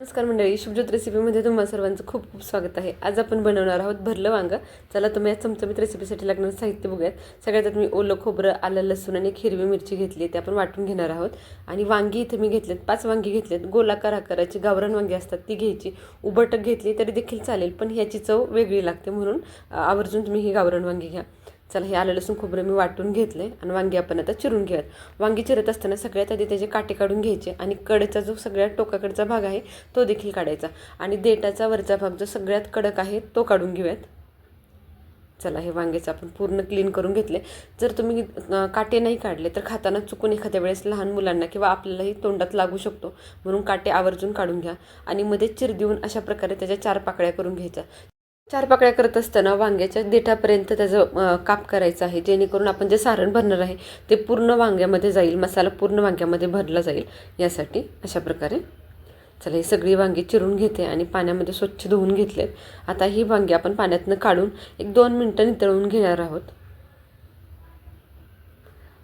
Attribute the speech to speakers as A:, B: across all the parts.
A: नमस्कार मंडळी शुभज्योत रेसिपीमध्ये तुम्हाला सर्वांचं खूप खूप स्वागत आहे. आज आपण बनवणार आहोत भरलं वांगं. चला तुम्ही या चमचमीत रेसिपीसाठी लागणारं साहित्य बघूयात. सगळ्यात आधी मी ओलं खोबरं आलं लसूण आणि एक हिरवी मिरची घेतली ते आपण वाटून घेणार आहोत. आणि वांगी इथे मी घेतलेत पाच वांगी घेतलेत. गोलाकार आकाराची गावरान वांगी असतात ती घ्यायची. उबटक घेतली तरी देखील चालेल पण ह्याची चव वेगळी लागते म्हणून आवर्जून तुम्ही ही गावरान वांगी घ्या. चला हे आलं लसूण खोबरं मी वाटून घेतलं आहे आणि वांगी आपण आता चिरून घेऊयात. वांगी चिरत असताना सगळ्यात आधी त्याचे काटे काढून घ्यायचे आणि कडेचा जो सगळ्यात टोकाकडचा भाग आहे तो देखील काढायचा. आणि देटाचा वरचा भाग जो सगळ्यात कडक आहे तो काढून घेऊयात. चला हे वांग्याचं आपण पूर्ण क्लीन करून घेतले जर तुम्ही काटे नाही काढले तर खाताना चुकून एखाद्या वेळेस लहान मुलांना किंवा आपल्यालाही तोंडात लागू शकतो. म्हणून काटे आवर्जून काढून घ्या आणि मध्ये चिर देऊन अशा प्रकारे त्याच्या चार पाकळ्या करून घ्यायच्या. चार पाकळ्या करत असताना वांग्याच्या देठापर्यंत त्याचं काप करायचं आहे. जेणेकरून आपण जे सारण भरणार आहे ते पूर्ण वांग्यामध्ये जाईल. मसाला पूर्ण वांग्यामध्ये भरला जाईल. यासाठी अशा प्रकारे चला ही सगळी वांगी चिरून घेते आणि पाण्यामध्ये स्वच्छ धुवून घेतलेत आता ही वांगी आपण पाण्यातनं काढून एक दोन मिनटं नितळून घेणार आहोत.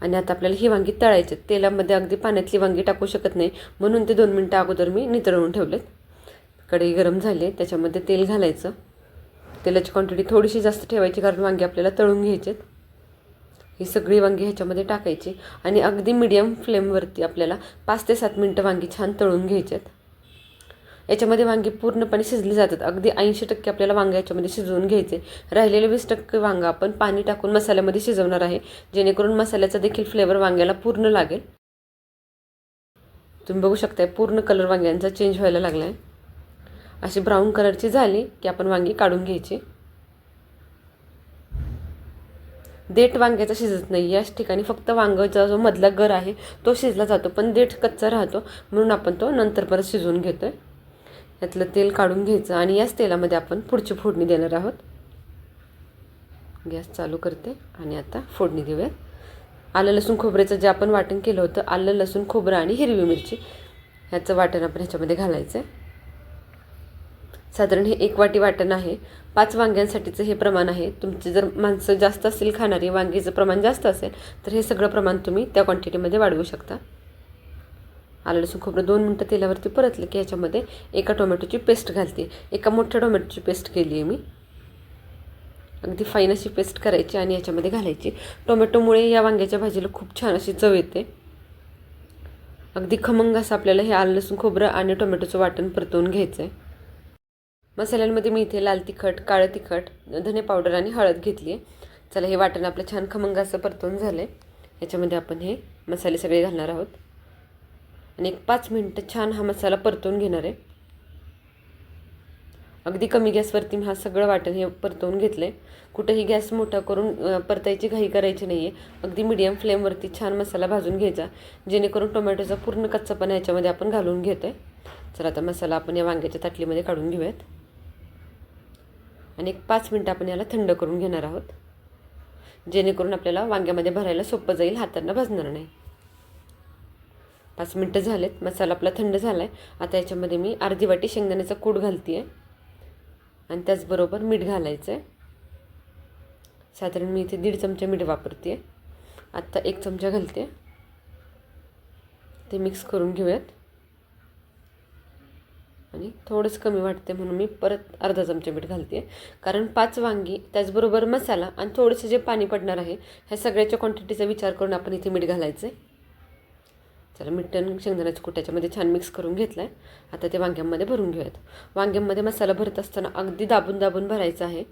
A: आणि आता आपल्याला ही वांगी तळायची आहेत. तेलामध्ये अगदी पाण्यातली वांगी टाकू शकत नाही. म्हणून ते दोन मिनटं अगोदर मी नितळून ठेवलेत. कढई गरम झाली आहे, त्याच्यामध्ये तेल घालायचं. तेलाची क्वांटिटी थोडीशी जास्त ठेवायची कारण वांगी आपल्याला तळून घ्यायचे आहेत. ही सगळी वांगी ह्याच्यामध्ये टाकायची आणि अगदी मिडियम फ्लेमवरती आपल्याला पाच ते सात मिनटं वांगी छान तळून घ्यायचे आहेत याच्यामध्ये वांगी पूर्णपणे शिजली जातात. अगदी ऐंशी टक्के आपल्याला वांगे याच्यामध्ये शिजवून घ्यायचे. राहिलेले वीस टक्के वांगा आपण पाणी टाकून मसाल्यामध्ये शिजवणार आहे. जेणेकरून मसाल्याचा देखील फ्लेवर वांग्याला पूर्ण लागेल. तुम्ही बघू शकताय पूर्ण कलर वांग्यांचा चेंज व्हायला लागला आहे अशी ब्राऊन कलरची झाली की आपण वांगी काढून घ्यायची. देठ वांग्याचा शिजत नाही. याच ठिकाणी फक्त वांग्याचा जो मधला गर आहे तो शिजला जातो पण देठ कच्चा राहतो म्हणून आपण तो नंतर परत शिजवून घेतो आहे यातलं तेल काढून घ्यायचं आणि याच तेलामध्ये आपण पुढची फोडणी देणार आहोत. गॅस चालू करते आणि आता फोडणी देऊयात. आलं लसूण खोबऱ्याचं जे आपण वाटण केलं होतं आलं लसूण खोबरं आणि हिरवी मिरची ह्याचं वाटण आपण ह्याच्यामध्ये घालायचं आहे साधारण हे एक वाटी वाटण आहे. पाच वांग्यांसाठीचं हे प्रमाण आहे. तुमचे जर माणसं जास्त असतील खाणारी वांगीचं प्रमाण जास्त असेल तर हे सगळं प्रमाण तुम्ही त्या क्वांटिटीमध्ये वाढवू शकता. आलं लसूण खोबरं दोन मिनटं तेलावरती परतलं की ह्याच्यामध्ये एका टोमॅटोची पेस्ट घालते. एका मोठ्या टोमॅटोची पेस्ट केली आहे मी. अगदी फाईन अशी पेस्ट करायची आणि याच्यामध्ये घालायची. टोमॅटोमुळे या वांग्याच्या भाजीला खूप छान अशी चव येते. अगदी खमंग असं आपल्याला हे आलं लसूण खोबरं आणि टोमॅटोचं वाटण परतवून घ्यायचं आहे मसाल्यांमध्ये मी इथे लाल तिखट काळं तिखट धने पावडर आणि हळद घेतली आहे चला हे वाटण आपलं छान खमंग असं परतून झालं आहे याच्यामध्ये आपण हे मसाले सगळे घालणार आहोत. आणि एक पाच मिनटं छान हा मसाला परतून घेणार आहे. अगदी कमी गॅसवरती मी हा सगळं वाटण हे परतवून घेतलं आहे कुठंही गॅस मोठा करून परतायची घाई करायची नाही आहे अगदी मिडियम फ्लेमवरती छान मसाला भाजून घ्यायचा जेणेकरून टोमॅटोचा पूर्ण कच्चापणा याच्यामध्ये आपण घालून घेतो आहे चला आता मसाला आपण या वांग्याच्या ताटलीमध्ये काढून घेऊयात. आणि एक पाच मिनटं आपण याला थंड करून घेणार आहोत. जेणेकरून आपल्याला वांग्यामध्ये भरायला सोपं जाईल हातांना भाजणार नाही. पाच मिनटं झालेत मसाला आपला थंड झाला आहे आता याच्यामध्ये मी अर्धी वाटी शेंगदाण्याचा कूट घालते आहे आणि त्याचबरोबर मीठ घालायचं आहे साधारण मी इथे दीड चमचा मीठ वापरते आहे आत्ता एक चमचा घालते ते मिक्स करून घेऊयात. वांगी थोडंसं कमी वाटते म्हणून मी परत अर्धा चमचा मीठ घालते. कारण पाच वांगी त्याचबरोबर मसाला आणि थोडंसं जे पाणी पडणार आहे ह्या सगळ्याच्या क्वांटिटीचा विचार करून आपण इथे मीठ घालायचं आहे चला मीठ आणि शेंगदाण्याचं कूट त्याच्यामध्ये छान मिक्स करून घेतलं आहे आता ते वांग्यांमध्ये भरून घेऊयात. वांग्यांमध्ये मसाला भरत असताना अगदी दाबून दाबून भरायचा आहे.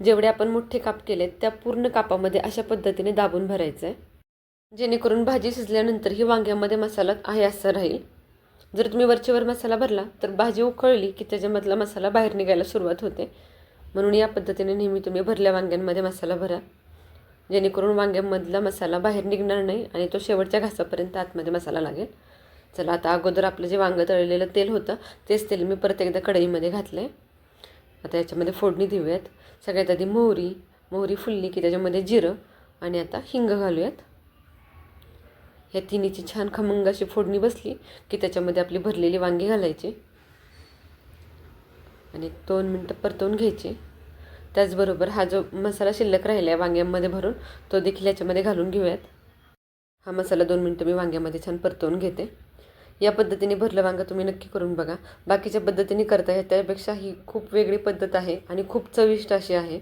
A: जेवढे आपण मोठे काप केलेत त्या पूर्ण कापामध्ये अशा पद्धतीने दाबून भरायचं आहे जेणेकरून भाजी शिजल्यानंतर ही वांग्यामध्ये मसाला आहे असं राहील. जर तुम्ही वरचेवर मसाला भरला तर भाजी उकळली की त्याच्यामधला मसाला बाहेर निघायला सुरुवात होते. म्हणून या पद्धतीने नेहमी तुम्ही भरल्या वांग्यांमध्ये मसाला भरा. जेणेकरून वांग्यांमधला मसाला बाहेर निघणार नाही आणि तो शेवटच्या घासापर्यंत आतमध्ये मसाला लागेल. चला आता अगोदर आपलं जे वांगं तळलेलं तेल होतं तेच तेल मी परत एकदा कढईमध्ये घातलं आहे आता याच्यामध्ये फोडणी देऊयात. सगळ्यात आधी मोहरी मोहरी फुलली की त्याच्यामध्ये जिरं आणि आता हिंग घालूयात. ह्या तिन्हीची छान खमंग अशी फोडणी बसली की त्याच्यामध्ये आपली भरलेली वांगी घालायची. आणि दोन मिनटं परतवून घ्यायची. त्याचबरोबर हा जो मसाला शिल्लक राहिला आहे वांग्यामध्ये भरून तो देखील याच्यामध्ये घालून घेऊयात. हा मसाला दोन मिनटं मी वांग्यामध्ये छान परतवून घेते. या पद्धतीने भरलं वांगं तुम्ही नक्की करून बघा. बाकीच्या पद्धतीने करता येत त्यापेक्षा ही खूप वेगळी पद्धत आहे आणि खूप चविष्ट अशी आहे.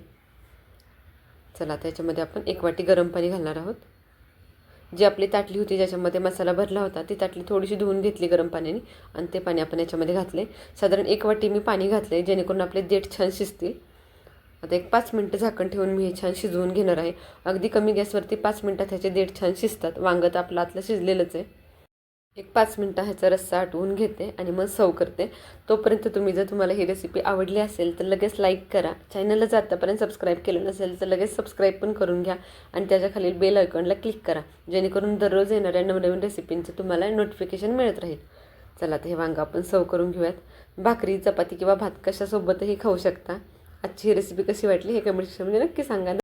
A: चला त्याच्यामध्ये आपण एक वाटी गरम पाणी घालणार आहोत. जी आपली ताटली होती ज्याच्यामध्ये मसाला भरला होता ती ताटली थोडीशी धुवून घेतली गरम पाण्याने आणि ते पाणी आपण याच्यामध्ये घातले. साधारण एक वाटी मी पाणी घातले जेणेकरून आपले देठ छान शिजतील. आता एक पाच मिनटं झाकण ठेवून मी हे छान शिजवून घेणार आहे. अगदी कमी गॅसवरती पाच मिनटात ह्याचे देठ छान शिजतात. वांगं तर आपलं आतलं शिजलेलंच आहे. एक पाच मिनटं ह्याचा रस्सा आटवून घेते आणि मग सव करते. तोपर्यंत तुम्ही जर तुम्हाला ही रेसिपी आवडली असेल तर लगेच लाईक करा. चॅनलला जर आत्तापर्यंत सबस्क्राईब केलं नसेल तर लगेच सबस्क्राईब पण करून घ्या आणि त्याच्या खालील बेल आयकॉनला क्लिक करा. जेणेकरून दररोज येणाऱ्या नवनवीन रेसिपींचं तुम्हाला नोटिफिकेशन मिळत राहील. चला तर हे वांगं आपण सव करून घेऊयात. भाकरी चपाती किंवा भात कशासोबतही खाऊ शकता. आजची ही रेसिपी कशी वाटली हे कमेंट सेक्शनमध्ये नक्की सांगा.